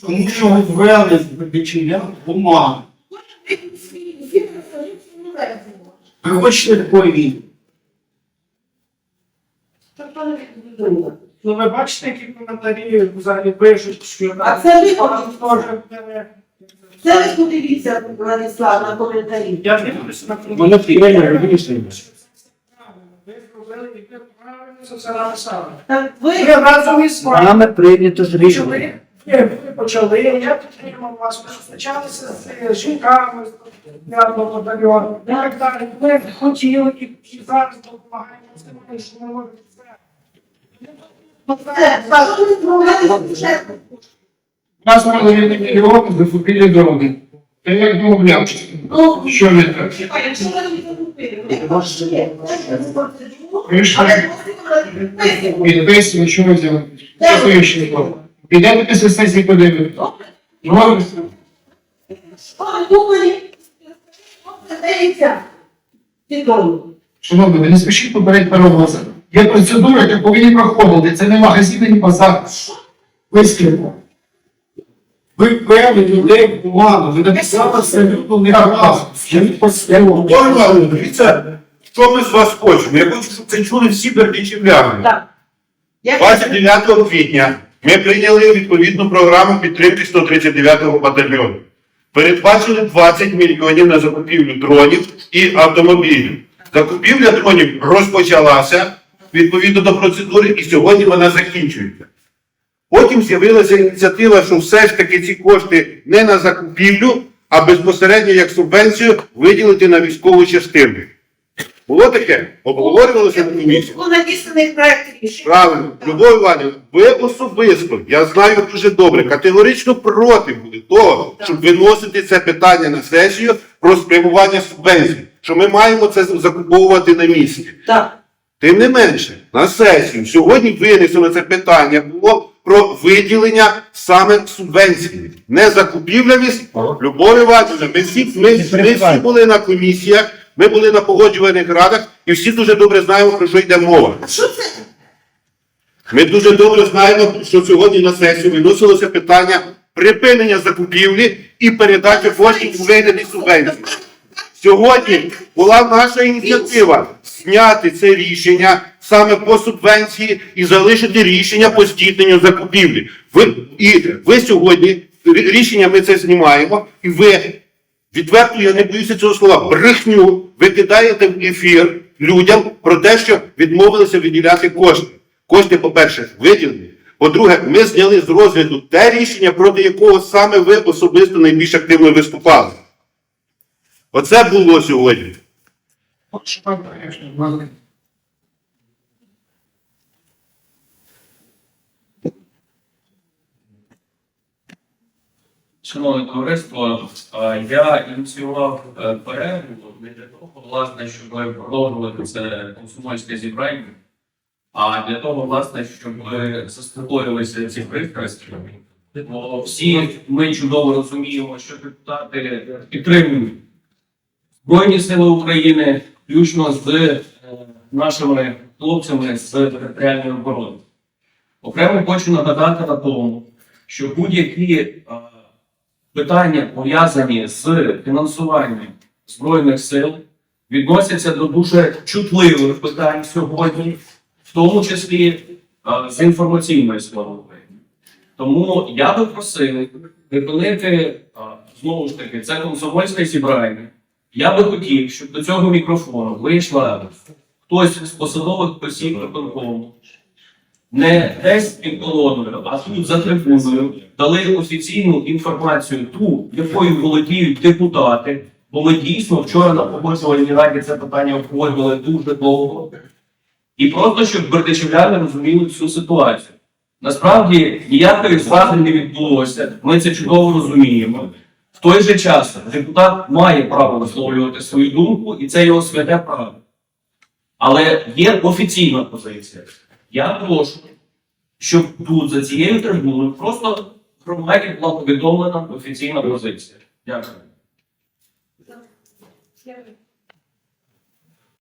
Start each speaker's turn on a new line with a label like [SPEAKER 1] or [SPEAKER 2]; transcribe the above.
[SPEAKER 1] Тому що ми ввели відчуття бумагу. Ви хочете такої війни? Ну ви бачите, які коментарі взагалі пишуть, що
[SPEAKER 2] А це ви подивіться.
[SPEAKER 1] теж
[SPEAKER 2] Це ви подивіться, Владислав, на коментарі.
[SPEAKER 1] Я дивлюся на коментарі.
[SPEAKER 3] Мене прийняли.
[SPEAKER 1] Ви ви разом із вами
[SPEAKER 3] Нами прийнято ж рішення.
[SPEAKER 1] ви почали, я підтримав вас, зустрічалися з жінками, з батальйону так. Ми хотіли і, зараз допомагаємо з тим, що ми можемо все.
[SPEAKER 2] це, так, ви провели бюджет.
[SPEAKER 4] Нас половина дороги. Та як домовляв, що не так? від песні, що ви взяли? Що ви ще було? Підемо після сесії?
[SPEAKER 2] Здається. Підтримую.
[SPEAKER 4] Шановні, не спішіть поперед паровоза. Є процедура, яка повинні проходити. Це не магазин, ні базар. Вискільмо.
[SPEAKER 1] Ви ввели людей в команду, ви написали абсолютно неправду. Я не.
[SPEAKER 5] Ольга, дивіться, що ми з вас хочемо? Я хочу, щоб це чули всі бердичівляни.
[SPEAKER 2] Так. Я
[SPEAKER 5] 29 квітня ми прийняли відповідну програму підтримки 139-го батальйону. Передбачили 20 мільйонів на закупівлю дронів і автомобілів. Закупівля дронів розпочалася відповідно до процедури, і сьогодні вона закінчується. Потім з'явилася ініціатива, що все ж таки ці кошти не на закупівлю, а безпосередньо як субвенцію виділити на військову частину. Було таке? Обговорювалося на комісії? Правильно, Любов Іванівна, ви особисто, я знаю дуже добре, категорично проти були того, щоб виносити це питання на сесію про спрямування субвенцій, що ми маємо це закуповувати на місці.
[SPEAKER 2] Так.
[SPEAKER 5] Тим не менше, на сесію сьогодні винесено це питання було про виділення саме субвенції. Не закупівля віз. Любов Іванівна, ми всі, ми, ми всі були на комісіях, ми були на погоджувальних радах, і всі дуже добре знаємо, про що йде мова. Ми дуже добре знаємо, що сьогодні на сесію виносилося питання припинення закупівлі і передачі коштів у вигляді субвенцій. Сьогодні була наша ініціатива зняти це рішення саме по субвенції і залишити рішення по здійсненню закупівлі. Ви, і ви сьогодні рішення ми це знімаємо, і ви відверто, я не боюся цього слова, брехню викидаєте в ефір людям про те, що відмовилися виділяти кошти. Кошти, по-перше, виділені. По-друге, ми зняли з розгляду те рішення, проти якого саме ви особисто найбільш активно виступали. Оце було сьогодні.
[SPEAKER 6] Шановне товариство, я ініціював е, перерву не для того, власне, щоб продовжувати це комсомольське зібрання, а для того, власне, щоб ми заспокоїлися ці пристрасті. Бо всі ми чудово розуміємо, що депутати підтримують Збройні Сили України, включно з е, нашими хлопцями з територіальної оборони. Окремо хочу нагадати на тому, що будь-які питання, пов'язані з фінансуванням Збройних сил, відносяться до дуже чутливих питань сьогодні, в тому числі е, з інформаційної складової. Тому я би просив припинити е, знову ж таки це комсомольське зібрання. Я би хотів, щоб до цього мікрофону вийшла хтось з посадових осіб виконкому, не десь під колоною, а тут за трибуною дали офіційну інформацію, ту, якою володіють депутати. Бо ми дійсно вчора на погоджувальній раді це питання обговорювали дуже довго. І просто щоб бердичівляни розуміли всю ситуацію. Насправді ніякої зради не відбулося. Ми це чудово розуміємо. В той же час депутат має право висловлювати свою думку, і це його святе право. Але є офіційна позиція. Я прошу, щоб тут за цією трибуною просто громаді була повідомлена офіційна позиція.
[SPEAKER 2] Дякую.